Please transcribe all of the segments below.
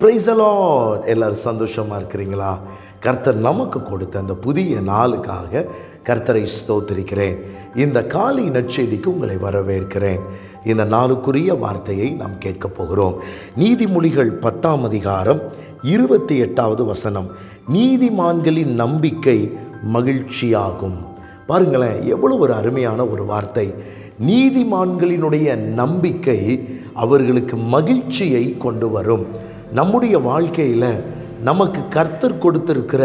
ப்ரைஸலா எல்லாரும் சந்தோஷமாக இருக்கிறீங்களா? கர்த்தர் நமக்கு கொடுத்த அந்த புதிய நாளுக்காக கர்த்தரை ஸ்தோத்திரிக்கிறேன். இந்த காலை நற்செய்திக்கு உங்களை வரவேற்கிறேன். இந்த நாளுக்குரிய வார்த்தையை நாம் கேட்கப் போகிறோம். நீதிமொழிகள் பத்தாம் அதிகாரம் இருபத்தி எட்டாவது வசனம். நீதிமான்களின் நம்பிக்கை மகிழ்ச்சியாகும். பாருங்களேன் எவ்வளோ ஒரு அருமையான ஒரு வார்த்தை. நீதிமான்களினுடைய நம்பிக்கை அவர்களுக்கு மகிழ்ச்சியை கொண்டு வரும். நம்முடைய வாழ்க்கையில் நமக்கு கர்த்தர் கொடுத்திருக்கிற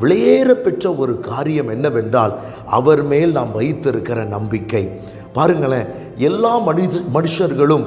விளையேற பெற்ற ஒரு காரியம் என்னவென்றால் அவர் மேல் நாம் வைத்திருக்கிற நம்பிக்கை. பாருங்களேன் எல்லா மனித மனுஷர்களும்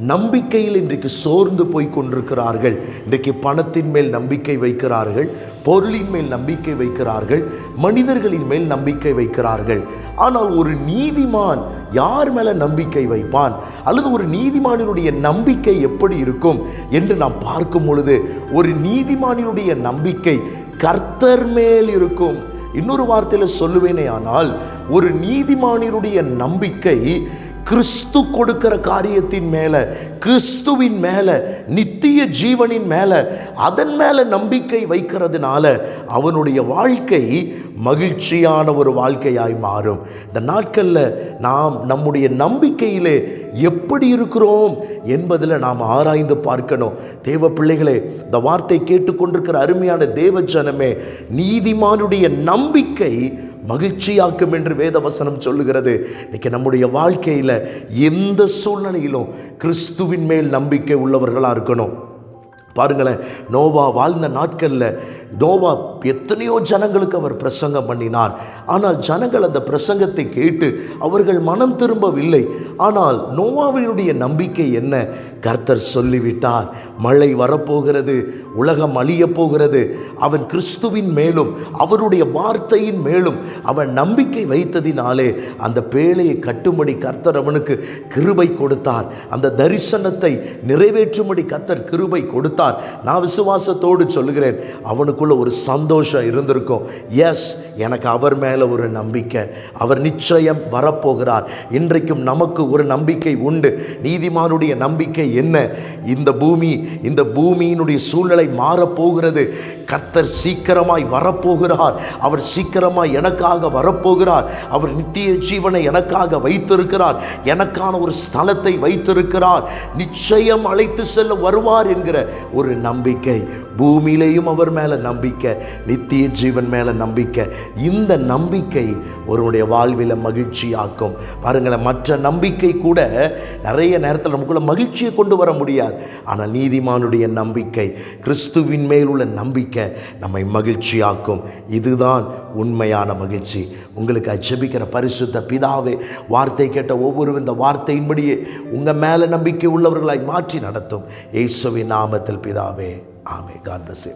நம்பிக்கையில் இன்றைக்கு சோர்ந்து போய் கொண்டிருக்கிறார்கள். இன்றைக்கு பணத்தின் மேல் நம்பிக்கை வைக்கிறார்கள். பொருளின் மேல் நம்பிக்கை வைக்கிறார்கள். மனிதர்களின் மேல் நம்பிக்கை வைக்கிறார்கள். ஆனால் ஒரு நீதிமான் யார் மேல நம்பிக்கை வைப்பான்? அல்லது ஒரு நீதிமானினுடைய நம்பிக்கை எப்படி இருக்கும்? என்று நாம் பார்க்கும் பொழுது ஒரு நீதிமானினுடைய நம்பிக்கை கர்த்தர் மேல் இருக்கும். இன்னொரு வார்த்தையில் சொல்லுவேனே ஆனால் ஒரு நீதிமானினுடைய நம்பிக்கை கிறிஸ்து கொடுக்கிற காரியத்தின் மேலே கிறிஸ்துவின் மேலே நித்திய ஜீவனின் மேலே அதன் மேலே நம்பிக்கை வைக்கிறதுனால அவனுடைய வாழ்க்கை மகிழ்ச்சியான ஒரு வாழ்க்கையாய் மாறும். இந்த நாட்களில் நாம் நம்முடைய நம்பிக்கையிலே எப்படி இருக்கிறோம் என்பதில் நாம் ஆராய்ந்து பார்க்கணும். தேவ பிள்ளைகளே இந்த வார்த்தை கேட்டுக்கொண்டிருக்கிற அருமையான தேவ ஜனமே நீதிமானுடைய நம்பிக்கை மகிழ்ச்சியாக்கும் என்று வேதவசனம் சொல்லுகிறது. இன்றைக்கி நம்முடைய வாழ்க்கையில் எந்த சூழ்நிலையிலும் கிறிஸ்துவின் மேல் நம்பிக்கை உள்ளவர்களாக இருக்கணும். பாருங்களேன் நோவா வாழ்ந்த நாட்களில் நோவா எத்தனையோ ஜனங்களுக்கு அவர் பிரசங்கம் பண்ணினார். ஆனால் ஜனங்கள் அந்த பிரசங்கத்தை கேட்டு அவர்கள் மனம் திரும்பவில்லை. ஆனால் நோவாவினுடைய நம்பிக்கை என்ன? கர்த்தர் சொல்லிவிட்டார் மழை வரப்போகிறது உலகம் அழியப் போகிறது. அவன் கிறிஸ்துவின் மேலும் அவருடைய வார்த்தையின் மேலும் அவன் நம்பிக்கை வைத்ததினாலே அந்த பேழையை கட்டும்படி கர்த்தர் அவனுக்கு கிருபை கொடுத்தார். அந்த தரிசனத்தை நிறைவேற்றும்படி கர்த்தர் கிருபை கொடுத்தார். நான் விசுவாசத்தோடு சொல்லுகிறேன் அவனுக்குள்ள ஒரு சந்தோஷம் இருந்திருக்கும். எஸ் எனக்கு அவர் மேலே ஒரு நம்பிக்கை. அவர் நிச்சயம் வரப்போகிறார். இன்றைக்கும் நமக்கு ஒரு நம்பிக்கை உண்டு. நீதிமானுடைய நம்பிக்கை என்ன? இந்த பூமி இந்த பூமியினுடைய சூழ்நிலை மாறப்போகிறது. கர்த்தர் சீக்கிரமாய் வரப்போகிறார். அவர் சீக்கிரமாய் எனக்காக வரப்போகிறார். அவர் நித்திய ஜீவனை எனக்காக வைத்திருக்கிறார். எனக்கான ஒரு ஸ்தலத்தை வைத்திருக்கிறார். நிச்சயம் அழைத்து செல்ல வருவார் என்கிற ஒரு நம்பிக்கை பூமியிலேயும் அவர் மேலே நம்பிக்கை நித்திய ஜீவன் மேலே நம்பிக்கை. இந்த நம்பிக்கை ஒருவனுடைய வாழ்வில் மகிழ்ச்சியாக்கும். பாருங்களேன் மற்ற நம்பிக்கை கூட நிறைய நேரத்தில் நமக்குள்ள மகிழ்ச்சியை கொண்டு வர முடியாது. ஆனால் நீதிமானுடைய நம்பிக்கை கிறிஸ்துவின் மேல் உள்ள நம்பிக்கை நம்மை மகிழ்ச்சியாக்கும். இதுதான் உண்மையான மகிழ்ச்சி. உங்களுக்கு அச்சபிக்கிற பரிசுத்த பிதாவே வார்த்தை கேட்ட ஒவ்வொரு இந்த வார்த்தையின்படியே உங்கள் மேலே நம்பிக்கை உள்ளவர்களாய் மாற்றி நடத்தும். இயேசுவின் நாமத்தில் பிதாவே. आमे गान ब्लेस